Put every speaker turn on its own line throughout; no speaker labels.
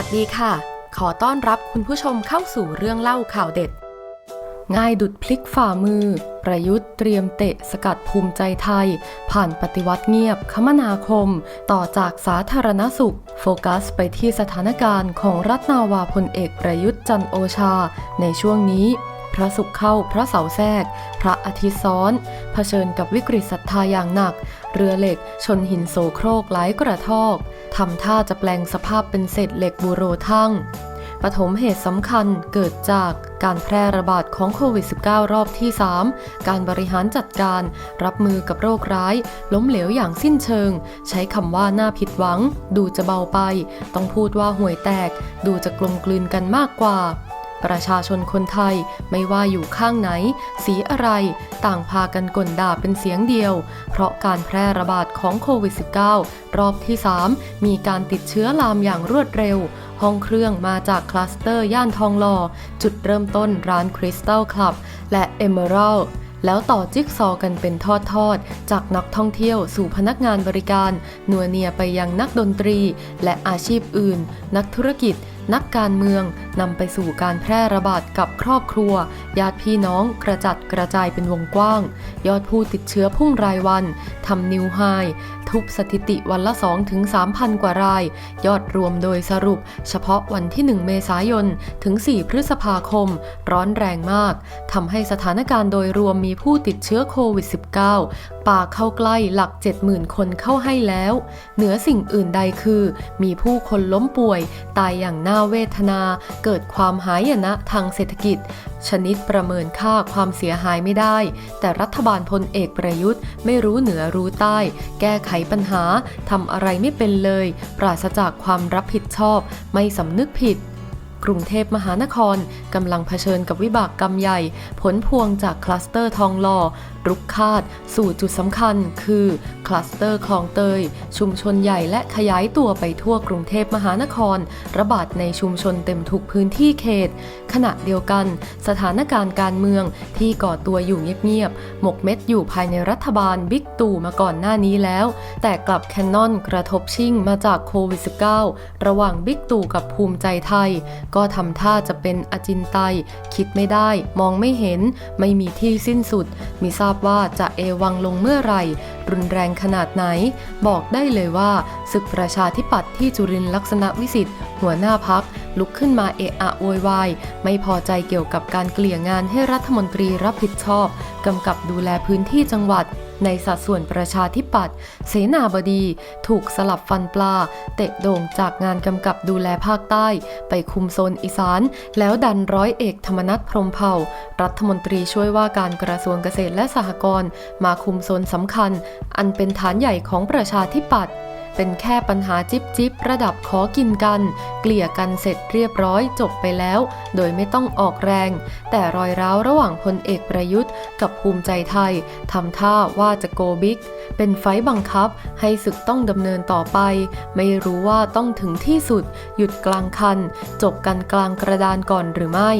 วัสดีค่ะ ขอต้อนรับคุณผู้ชมเข้าสู่เรื่องเล่าข่าวเด็ด ง่ายดุดพลิกฝ่ามือ ประยุทธ์เตรียมเตะสกัดภูมิใจไทย ผ่านปฏิวัติเงียบคมนาคม ต่อจากสาธารณสุข โฟกัสไปที่สถานการณ์ของรัฐนาวาพลเอกประยุทธ์จันโอชา ในช่วงนี้ พระศุกร์เข้าพระเสาแทรก พระอาทิตย์ซ้อน เผชิญกับวิกฤตศรัทธาอย่างหนัก เรือเหล็กชนหินโสโครกหลายกระทอกทำท่าจะแปลงสภาพเป็นเศษเหล็กบูโรทั่งปฐมเหตุสำคัญเกิดจากการแพร่ระบาดของโควิด -19 รอบที่ 3 การบริหารจัดการรับมือกับโรคร้าย ล้มเหลวอย่างสิ้นเชิง ใช้คำว่าน่าผิดหวัง ดูจะเบาไป ต้องพูดว่าห่วยแตก ดูจะกลมกลืนกันมากกว่า ประชาชนคนไทยไม่ว่าอยู่ข้างไหน สีอะไร ต่างพากันก่นด่าเป็นเสียงเดียว เพราะการแพร่ระบาดของโควิด -19 รอบที่ 3 มีการติดเชื้อลามอย่างรวดเร็ว ห้องเครื่องมาจากคลัสเตอร์ย่านทองหล่อจุดเริ่มต้นร้านคริสตัลคลับและเอเมอรัลแล้วต่อจิ๊กซอกันเป็นทอดๆ จากนักท่องเที่ยวสู่พนักงานบริการนัวเนียไปยังนักดนตรี และอาชีพอื่น นักธุรกิจ นักการเมืองนำไปสู่การแพร่ระบาดกับครอบครัว ญาติพี่น้องกระจัดกระจายเป็นวงกว้าง ยอดผู้ติดเชื้อพุ่งรายวันทำนิวไฮทุบสถิติวันละ 2-3ถึง3,000 กว่าราย ยอดรวมโดยสรุป เฉพาะวันที่ 1 เมษายน ถึง 4 พฤษภาคม ร้อนแรงมากทำให้สถานการณ์โดยรวมมีผู้ติดเชื้อโควิด -19 ป่าเข้าใกล้หลัก 70,000 คนเข้าให้แล้ว เหนือสิ่งอื่นใดคือ มีผู้คนล้มป่วย ตายอย่างน่าเวทนา เกิดความหายนะทางเศรษฐกิจ ชนิดประเมินค่าความเสียหายไม่ได้ แต่รัฐบาลพลเอกประยุทธ์ไม่รู้เหนือรู้ใต้ แก้ไขปัญหาทำอะไรไม่เป็นเลย ปราศจากความรับผิดชอบ ไม่สำนึกผิด กรุงเทพมหานครกำลังเผชิญกับวิบากกรรมใหญ่ ผลพวงจากคลัสเตอร์ทองหล่อรุกคาด สู่จุดสำคัญ คือ คลัสเตอร์คลองเตย ชุมชนใหญ่และขยายตัวไปทั่วกรุงเทพมหานคร ระบาดในชุมชนเต็มทุกพื้นที่เขต ขณะเดียวกัน สถานการณ์การเมืองที่ก่อตัวอยู่เงียบๆหมกเม็ดอยู่ภายในรัฐบาลบิ๊กตู่มาก่อนหน้านี้แล้ว แต่กลับแคนนอนกระทบชิ่งมาจากโควิด -19 ระหว่างบิ๊กตู่กับภูมิใจไทยก็ทำท่าจะเป็นอจินไตย คิดไม่ได้ มองไม่เห็น ไม่มีที่สิ้นสุดมิทราบว่าจะเอวังลงเมื่อไหร่ รุนแรงขนาดไหน บอกได้เลยว่าศึกประชาธิปัตย์ที่จุรินลักษณะวิสิทธิ์หัวหน้าพักลุกขึ้นมาเอะอะโวยวายไม่พอใจเกี่ยวกับการเกลี่ยงานให้รัฐมนตรีรับผิดชอบกำกับดูแลพื้นที่จังหวัดในสัดส่วนประชาธิปัตย์เสนาบดี ถูกสลับฟันปลา เตะโด่งจากงานกำกับดูแลภาคใต้ ไปคุมโซนอีสาน แล้วดันร้อยเอกธรรมนัฐพรหมเผ่า รัฐมนตรีช่วยว่าการกระทรวงเกษตรและสหกรณ์มาคุมโซนสำคัญอันเป็นฐานใหญ่ของประชาธิปัตย์เป็นแค่ปัญหาจิบจิบระดับขอกินกัน เกลี่ยกันเสร็จเรียบร้อยจบไปแล้ว โดยไม่ต้องออกแรง แต่รอยร้าวระหว่างพลเอกประยุทธ์ กับภูมิใจไทยทำท่าว่าจะโกบิ๊ก เป็นไฟบังคับให้ศึกต้องดำเนินต่อไป ไม่รู้ว่าต้องถึงที่สุด หยุดกลางคัน จบกันกลางกระดานก่อนหรือไม่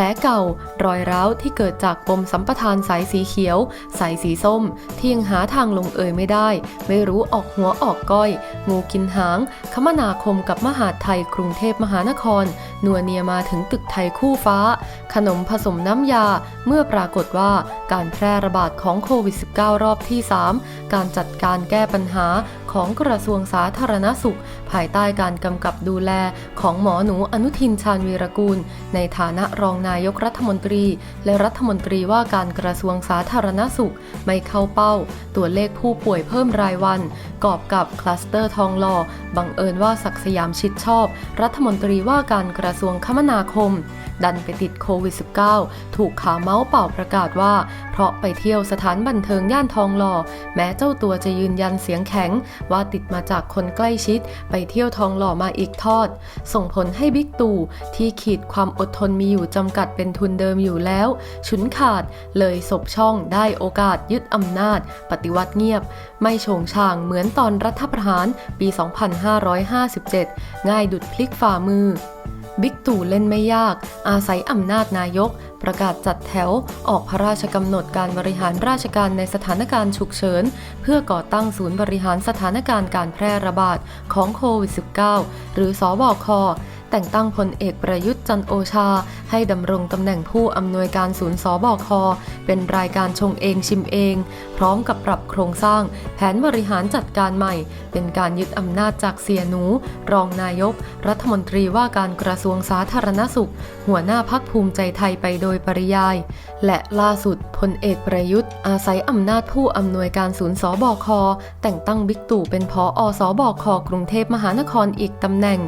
ลเก่า รอยร้าวที่เกิดจากปมสัมปทานสายสีเขียว สายสีส้ม ที่ยังหาทางลงเอยไม่ได้ ไม่รู้ออกหัวออกก้อย งูกินหาง คมนาคมกับมหาดไทยกรุงเทพมหานครนัวเนียมาถึงตึกไทยคู่ฟ้า ขนมผสมน้ำยา เมื่อปรากฏว่าการแพร่ระบาดของโควิด -19 รอบที่ 3 การจัดการแก้ปัญหา ของกระทรวงสาธารณสุข ภายใต้การกำกับดูแลของหมอหนูอนุทินชาญวีรกูล ในฐานะรองนายกรัฐมนตรี และรัฐมนตรีว่าการกระทรวงสาธารณสุขไม่เข้าเป้า ตัวเลขผู้ป่วยเพิ่มรายวัน กอบกับคลัสเตอร์ทองหล่อบังเอิญว่าศักสยามชิดชอบ รัฐมนตรีว่าการกระทรวงคมนาคม ดันไปติดโควิด -19 ถูกขาเมาส์เป่าประกาศว่า เพราะไปเที่ยวสถานบันเทิงย่านทองหล่อ แม้เจ้าตัวจะยืนยันเสียงแข็ง ว่าติดมาจากคนใกล้ชิด ไปเที่ยวทองหล่อมาอีกทอด ส่งผลให้บิ๊กตู่ที่ขีดความอดทนมีอยู่จำกัดเป็นทุนเดิมอยู่แล้วฉุนขาดเลยศบช่องได้โอกาสยึดอำนาจ ปฏิวัติเงียบ ไม่โฉงช่างเหมือนตอนรัฐประหารปี 2557 ง่ายดุดพลิกฝ่ามือ บิ๊กตู่เล่นไม่ยาก อาศัยอำนาจนายก ประกาศจัดแถว ออกพระราชกำหนดการบริหารราชการในสถานการณ์ฉุกเฉิน เพื่อก่อตั้งศูนย์บริหารสถานการณ์การแพร่ระบาดของโควิด -19 หรือสอบคแต่งตั้งพลเอกประยุทธ์ จันโอชา ให้ดำรงตำแหน่งผู้อำนวยการศูนย์สบค เป็นรายการชงเองชิมเอง พร้อมกับปรับโครงสร้าง แผนบริหารจัดการใหม่ เป็นการยึดอำนาจจากเสียหนู รองนายก รัฐมนตรีว่าการกระทรวงสาธารณสุข หัวหน้าพักภูมิใจไทยไปโดยปริยาย และล่าสุดพลเอกประยุทธ์ อาศัยอำนาจผู้อำนวยการศูนย์สบค แต่งตั้งบิ๊กตู่เป็นพออสบคกรุงเทพมหานครอีกตำแหน่ง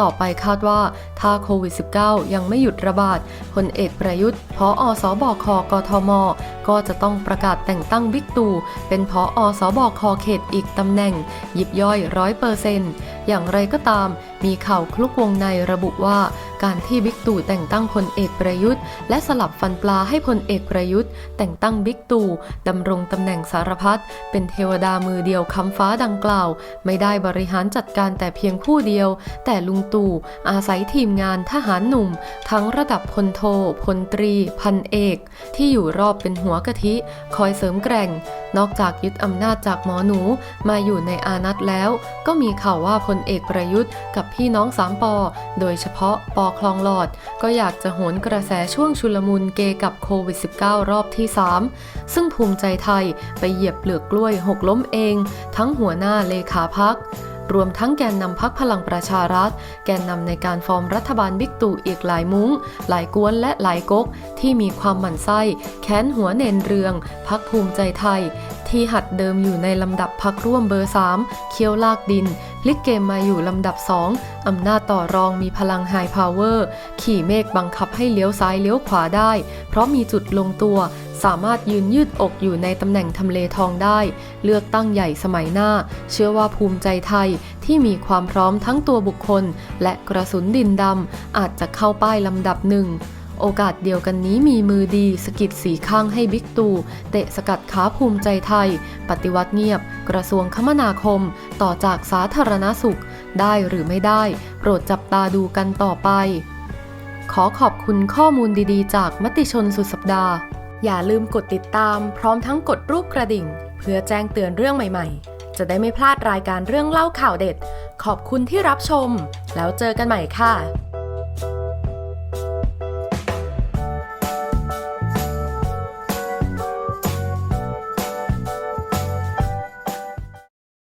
ต่อไปคาดว่าถ้าโควิด -19 ยังไม่หยุดระบาดพลเอกประยุทธ์พออสบคกทม ก็จะต้องประกาศแต่งตั้งบิ๊กตู่เป็นพออสบคเขตอีกตำแหน่ง ยิบย่อยร้อยเปอร์เซ็นต์ อย่างไรก็ตาม มีข่าวคลุกวงในระบุว่า การที่บิ๊กตู่แต่งตั้งพลเอกประยุทธ์ และสลับฟันปลาให้พลเอกประยุทธ์ แต่งตั้งบิ๊กตู่ดำรงตำแหน่งสารพัดเป็นเทวดามือเดียวคำฟ้าดังกล่าว ไม่ได้บริหารจัดการแต่เพียงผู้เดียว แต่ลุงตู่อาศัยทีมงานทหารหนุ่ม ทั้งระดับพลโทพลตรี พันเอก ที่อยู่รอบเป็นหัวกะทิ คอยเสริมแกร่ง นอกจากยึดอำนาจจากหมอหนูมาอยู่ในอานัตแล้ว ก็มีข่าวว่าพลเอกประยุทธ์กับพี่น้องสามปอ โดยเฉพาะปอคลองหลอด ก็อยากจะโหนกระแสช่วงชุลมุนเกกับโควิด -19 รอบที่ 3 ซึ่งภูมิใจไทยไปเหยียบเปลือกกล้วยหกล้มเอง ทั้งหัวหน้าเลขาพักรวมทั้งแกนนำพักพลังประชารัฐ แกนนำในการฟอร์มรัฐบาลบิ๊กตู่อีกหลายมุง้ง หลายกวนและหลายก๊ก ที่มีความหมั่นไส้ แค้นหัวเนนเรือง พักภูมิใจไทย ที่หัดเดิมอยู่ในลำดับพักร่วมเบอร์ 3 เคี้ยวลากดิน ลิกเกมมาอยู่ลำดับ 2 อำนาจต่อรองมีพลังไฮพาวเวอร์ ขี่เมฆบังคับให้เลี้ยวซ้ายเลี้ยวขวาได้ เพราะมีจุดลงตัว สามารถยืนยืดอกอยู่ในตำแหน่งทำเลทองได้ เลือกตั้งใหญ่สมัยหน้า เชื่อว่าภูมิใจไทยที่มีความพร้อมทั้งตัวบุคคล และกระสุนดินดำอาจจะเข้าป้ายลำดับหนึ่ง โอกาสเดียวกันนี้มีมือดีสกิดสีข้างให้บิ๊กตู่เตะสกัดขาภูมิใจไทย ปฏิวัติเงียบ กระทรวงคมนาคม ต่อจากสาธารณสุข ได้หรือไม่ได้ โปรดจับตาดูกันต่อไป ขอขอบคุณข้อมูลดีๆ จากมติชนสุดสัปดาห์ อย่าลืมกดติดตาม พร้อมทั้งกดรูปกระดิ่ง เพื่อแจ้งเตือนเรื่องใหม่ๆ จะได้ไม่พลาดรายการเรื่องเล่าข่าวเด็ด ขอบคุณที่รับชม แล้วเจอกันใหม่ค่ะ